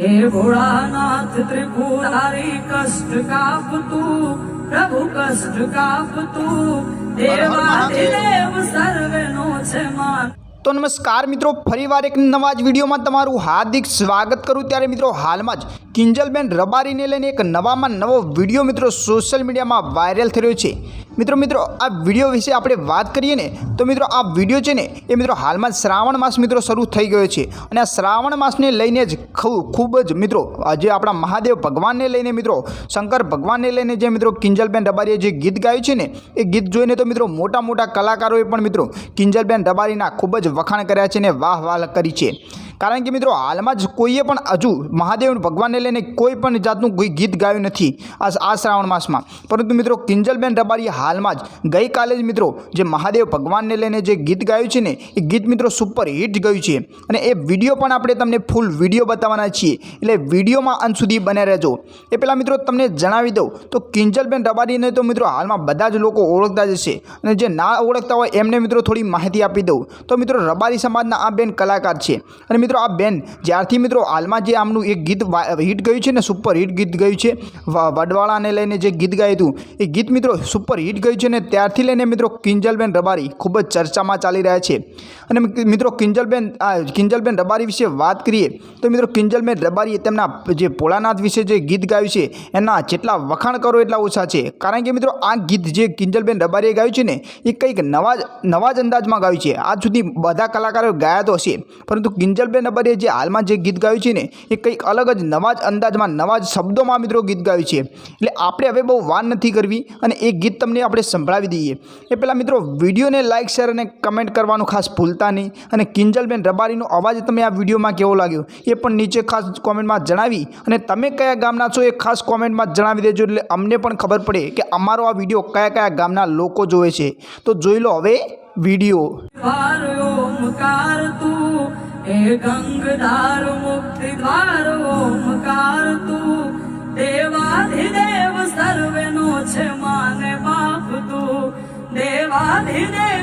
હે ભોળાનાથ ત્રિપુરારી કષ્ટ કાપતું પ્રભુ કષ્ટ કાપતું દેવાધિદેવ સર્વેનો છે માન તો નમસ્કાર મિત્રો ફરીવાર એક નવા જ વિડીયોમાં તમારું હાર્દિક સ્વાગત કરું. ત્યારે મિત્રો હાલમાં જ કિંજલબેન રબારીને લઈને એક નવામાં નવો વીડિયો મિત્રો સોશિયલ મીડિયામાં વાયરલ થઈ રહ્યો છે. મિત્રો મિત્રો, આ વીડિયો વિશે આપણે વાત કરીએ ને, તો મિત્રો, આ વીડિયો છે ને, એ મિત્રો હાલમાં શ્રાવણ માસ મિત્રો શરૂ થઈ ગયો છે. અને આ શ્રાવણ માસને લઈને જ ખૂબ ખૂબ જ મિત્રો જે આપણા મહાદેવ ભગવાનને લઈને મિત્રો, શંકર ભગવાનને લઈને જે મિત્રો કિંજલબેન રબારીએ જે ગીત ગાયું છે ને, એ ગીત જોઈને તો મિત્રો મોટા મોટા કલાકારોએ પણ મિત્રો કિંજલબેન રબારીના ખૂબ જ વખાણ કર્યા છે ને વાહ વાહ કરી છે. કારણ કે મિત્રો હાલમાં જ કોઈએ પણ હજુ મહાદેવ ભગવાનને લઈને કોઈ પણ જાતનું કોઈ ગીત ગાયું નથી આ આ શ્રાવણ માસમાં. પરંતુ મિત્રો કિંજલબેન રબારીએ હાલમાં જ ગઈકાલે જ મિત્રો જે મહાદેવ ભગવાનને લઈને જે ગીત ગાયું છે ને, એ ગીત મિત્રો સુપર હિટ ગયું છે. અને એ વીડિયો પણ આપણે તમને ફૂલ વીડિયો બતાવવાના છીએ. એટલે વિડીયોમાં અંત સુધી બને રહેજો. એ પહેલાં મિત્રો તમને જણાવી દઉં. તો કિંજલબેન રબારીને તો મિત્રો હાલમાં બધા જ લોકો ઓળખતા જ છે અને જે ના ઓળખતા હોય એમને મિત્રો થોડી માહિતી આપી દઉં. તો મિત્રો રબારી સમાજના આ બેન કલાકાર છે. અને મિત્રો, આ બેન, જ્યારથી મિત્રો હાલમાં જે આમનું એક ગીત હિટ ગયું છે ને સુપર હિટ ગીત ગયું છે વડવાળાને લઈને જે ગીત ગાયું હતું, એ ગીત મિત્રો સુપર હિટ ગયું છે ને, ત્યારથી લઈને મિત્રો કિંજલબેન રબારી ખૂબ જ ચર્ચામાં ચાલી રહ્યા છે. અને મિત્રો કિંજલબેન, આ, કિંજલબેન રબારી વિશે વાત કરીએ, તો મિત્રો કિંજલબેન રબારીએ તેમના જે ભોળાનાથ વિશે જે ગીત ગાયું છે, એના જેટલા વખાણ કરો એટલા ઓછા છે. કારણ કે મિત્રો, આ ગીત જે કિંજલબેન રબારીએ ગાયું છે ને, એ કંઈક નવા નવા જ અંદાજમાં ગાયું છે. આજ સુધી બધા કલાકારો ગાયા તો હશે, પરંતુ કિંજલબેન રબારીએ જે હાલમાં જે ગીત ગાયું છે ને, એ કંઈક અલગ જ નવા જ અંદાજમાં નવા જ શબ્દોમાં મિત્રો ગીત ગાયું છે. એટલે આપણે હવે બહુ વાન નથી કરવી અને એ ગીત તમને આપણે સંભળાવી દઈએ. એ પહેલાં મિત્રો વિડીયોને લાઇક શેર અને કમેન્ટ કરવાનું ખાસ ભૂલતા નહીં અને કિંજલબેન રબારીનો અવાજ તમે આ વિડીયોમાં કેવો લાગ્યો, એ પણ નીચે ખાસ કોમેન્ટમાં જણાવી અને તમે કયા ગામના છો એ ખાસ કોમેન્ટમાં જણાવી દેજો એટલે અમને પણ ખબર પડે કે અમારો આ વીડિયો કયા કયા ગામના લોકો જોવે છે. તો જોઈ લો હવે વીડિયો. હે ગંગધાર મુક્તિ દ્વાર ઓમકાર તું દેવાધિદેવ સર્વેનો છે માને બાપ તું દેવાધિદેવ